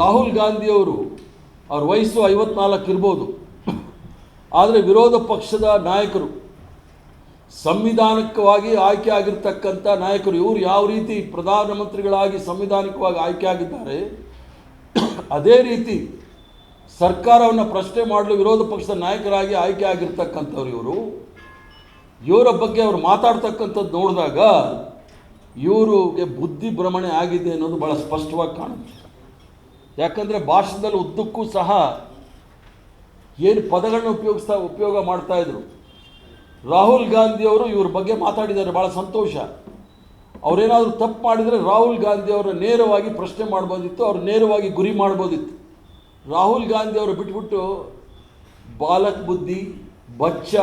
ರಾಹುಲ್ ಗಾಂಧಿಯವರು ಅವ್ರ ವಯಸ್ಸು ಐವತ್ನಾಲ್ಕು ಇರ್ಬೋದು. ಆದರೆ ವಿರೋಧ ಪಕ್ಷದ ನಾಯಕರು, ಸಂವಿಧಾನಕವಾಗಿ ಆಯ್ಕೆ ಆಗಿರ್ತಕ್ಕಂಥ ನಾಯಕರು, ಇವರು ಯಾವ ರೀತಿ ಪ್ರಧಾನಮಂತ್ರಿಗಳಾಗಿ ಸಂವಿಧಾನಿಕವಾಗಿ ಆಯ್ಕೆ ಆಗಿದ್ದಾರೆ, ಅದೇ ರೀತಿ ಸರ್ಕಾರವನ್ನು ಪ್ರಶ್ನೆ ಮಾಡಲು ವಿರೋಧ ಪಕ್ಷದ ನಾಯಕರಾಗಿ ಆಯ್ಕೆ ಆಗಿರ್ತಕ್ಕಂಥವ್ರು ಇವರು. ಇವರ ಬಗ್ಗೆ ಅವರು ಮಾತಾಡ್ತಕ್ಕಂಥದ್ದು ನೋಡಿದಾಗ ಇವರಿಗೆ ಬುದ್ಧಿ ಭ್ರಮಣೆ ಆಗಿದೆ ಅನ್ನೋದು ಭಾಳ ಸ್ಪಷ್ಟವಾಗಿ ಕಾಣುತ್ತೆ. ಯಾಕಂದರೆ ಭಾಷಣದಲ್ಲಿ ಉದ್ದಕ್ಕೂ ಸಹ ಏನು ಪದಗಳನ್ನ ಉಪಯೋಗಿಸ್ತಾ ಉಪಯೋಗ ಮಾಡ್ತಾಯಿದ್ರು ರಾಹುಲ್ ಗಾಂಧಿಯವರು ಇವ್ರ ಬಗ್ಗೆ ಮಾತಾಡಿದ್ದಾರೆ ಭಾಳ ಸಂತೋಷ. ಅವರೇನಾದರೂ ತಪ್ಪು ಮಾಡಿದರೆ ರಾಹುಲ್ ಗಾಂಧಿ ಅವರ ನೇರವಾಗಿ ಪ್ರಶ್ನೆ ಮಾಡ್ಬೋದಿತ್ತು, ಅವ್ರು ನೇರವಾಗಿ ಗುರಿ ಮಾಡ್ಬೋದಿತ್ತು. ರಾಹುಲ್ ಗಾಂಧಿ ಅವರು ಬಿಟ್ಬಿಟ್ಟು ಬಾಲಕ್ ಬುದ್ಧಿ, ಬಚ್ಚ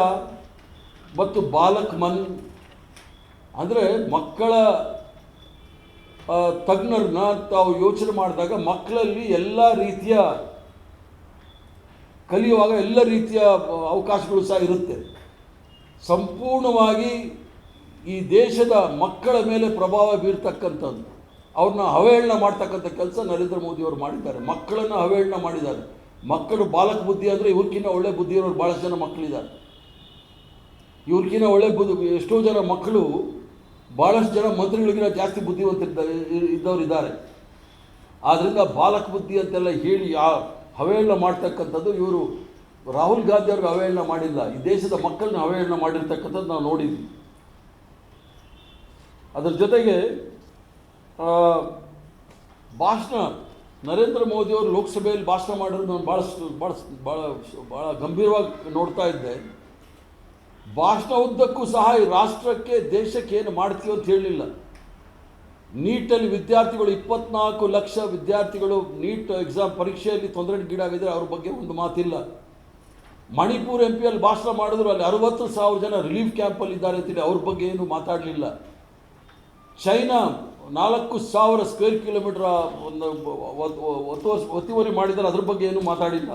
ಮತ್ತು ಬಾಲಕ್ ಮನ್ ಅಂದರೆ ಮಕ್ಕಳ ತಜ್ಞರನ್ನ ತಾವು ಯೋಚನೆ ಮಾಡಿದಾಗ ಮಕ್ಕಳಲ್ಲಿ ಎಲ್ಲ ರೀತಿಯ ಕಲಿಯುವಾಗ ಎಲ್ಲ ರೀತಿಯ ಅವಕಾಶಗಳು ಸಹ ಇರುತ್ತೆ. ಸಂಪೂರ್ಣವಾಗಿ ಈ ದೇಶದ ಮಕ್ಕಳ ಮೇಲೆ ಪ್ರಭಾವ ಬೀರ್ತಕ್ಕಂಥದ್ದು. ಅವ್ರನ್ನ ಅವಹೇಳನ ಮಾಡ್ತಕ್ಕಂಥ ಕೆಲಸ ನರೇಂದ್ರ ಮೋದಿಯವರು ಮಾಡಿದ್ದಾರೆ. ಮಕ್ಕಳನ್ನು ಅವಹೇಳನ ಮಾಡಿದ್ದಾರೆ. ಮಕ್ಕಳು ಬಾಲಕ ಬುದ್ಧಿ ಅಂದರೆ ಇವ್ರಕ್ಕಿಂತ ಒಳ್ಳೆ ಬುದ್ಧಿ ಇರೋರು ಭಾಳಷ್ಟು ಜನ ಮಕ್ಕಳಿದ್ದಾರೆ. ಇವ್ರಿಗಿಂತ ಒಳ್ಳೆ ಬುದ್ಧಿ ಎಷ್ಟೋ ಜನ ಮಕ್ಕಳು ಭಾಳಷ್ಟು ಜನ ಮಂತ್ರಿಗಳಿಗಿಂತ ಜಾಸ್ತಿ ಬುದ್ಧಿವಂತರಿದ್ದಾರೆ ಇದ್ದವರು ಇದ್ದಾರೆ ಆದ್ದರಿಂದ ಬಾಲಕ ಬುದ್ಧಿ ಅಂತೆಲ್ಲ ಹೇಳಿ, ಆ ಅವಹೇಳನ ಮಾಡ್ತಕ್ಕಂಥದ್ದು ಇವರು ರಾಹುಲ್ ಗಾಂಧಿ ಅವ್ರಿಗೆ ಅವೇಳ್ನ ಮಾಡಿಲ್ಲ. ಈ ದೇಶದ ಮಕ್ಕಳನ್ನ ಅವೇಳ್ನ ಮಾಡಿರ್ತಕ್ಕಂಥದ್ದು ನಾವು ನೋಡಿದ್ವಿ. ಅದರ ಜೊತೆಗೆ ಭಾಷಣ, ನರೇಂದ್ರ ಮೋದಿಯವರು ಲೋಕಸಭೆಯಲ್ಲಿ ಭಾಷಣ ಮಾಡಿರೋದು ನಾನು ಭಾಳಷ್ಟು ಭಾಳ ಭಾಳ ಭಾಳ ಗಂಭೀರವಾಗಿ ನೋಡ್ತಾ ಇದ್ದೆ. ಭಾಷಣ ಉದ್ದಕ್ಕೂ ಸಹ ಈ ರಾಷ್ಟ್ರಕ್ಕೆ ದೇಶಕ್ಕೆ ಏನು ಮಾಡ್ತೀವಿ ಅಂತ ಹೇಳಲಿಲ್ಲ. ನೀಟಲ್ಲಿ ವಿದ್ಯಾರ್ಥಿಗಳು ಇಪ್ಪತ್ನಾಲ್ಕು ಲಕ್ಷ ವಿದ್ಯಾರ್ಥಿಗಳು ನೀಟ್ ಎಕ್ಸಾಮ್ ಪರೀಕ್ಷೆಯಲ್ಲಿ ತೊಂದರೆ ಗೀಡಾಗಿದ್ದರೆ ಅವ್ರ ಬಗ್ಗೆ ಒಂದು ಮಾತಿಲ್ಲ. ಮಣಿಪುರ್ ಎಂ ಪಿಯಲ್ಲಿ ಭಾಷಣ ಮಾಡಿದ್ರು, ಅಲ್ಲಿ ಅರವತ್ತು ಸಾವಿರ ಜನ ರಿಲೀಫ್ ಕ್ಯಾಂಪಲ್ಲಿ ಇದ್ದಾರೆ ಅಂತೇಳಿ ಅವ್ರ ಬಗ್ಗೆ ಏನು ಮಾತಾಡಲಿಲ್ಲ. ಚೈನಾ ನಾಲ್ಕು ಸಾವಿರ ಸ್ಕ್ವೇರ್ ಕಿಲೋಮೀಟರ್ ಒಂದು ಒತ್ತುವರಿ ಮಾಡಿದ್ದಾರೆ, ಅದ್ರ ಬಗ್ಗೆ ಏನು ಮಾತಾಡಿಲ್ಲ.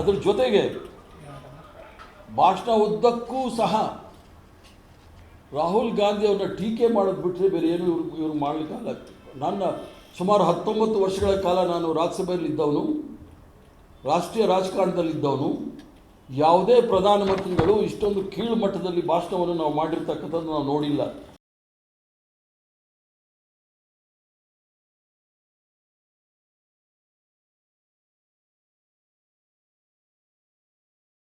ಅದ್ರ ಜೊತೆಗೆ ಭಾಷಣ ಉದ್ದಕ್ಕೂ ಸಹ ರಾಹುಲ್ ಗಾಂಧಿ ಅವ್ರನ್ನ ಟೀಕೆ ಮಾಡೋದು ಬಿಟ್ಟರೆ ಬೇರೆ ಏನು ಇವ್ರು ಇವ್ರು ಮಾಡಲಿಕ್ಕಾಗಲ್ಲ ನನ್ನ ಸುಮಾರು ಹತ್ತೊಂಬತ್ತು ವರ್ಷಗಳ ಕಾಲ ನಾನು ರಾಜ್ಯಸಭೆಯಲ್ಲಿ ಇದ್ದವನು, ರಾಷ್ಟ್ರೀಯ ರಾಜಕಾರಣದಲ್ಲಿದ್ದವನು ಯಾವುದೇ ಪ್ರಧಾನಮಂತ್ರಿಗಳು ಇಷ್ಟೊಂದು ಕೀಳು ಮಟ್ಟದಲ್ಲಿ ಭಾಷಣವನ್ನು ನಾವು ಮಾಡಿರ್ತಕ್ಕಂಥದ್ದು ನಾವು ನೋಡಿಲ್ಲ.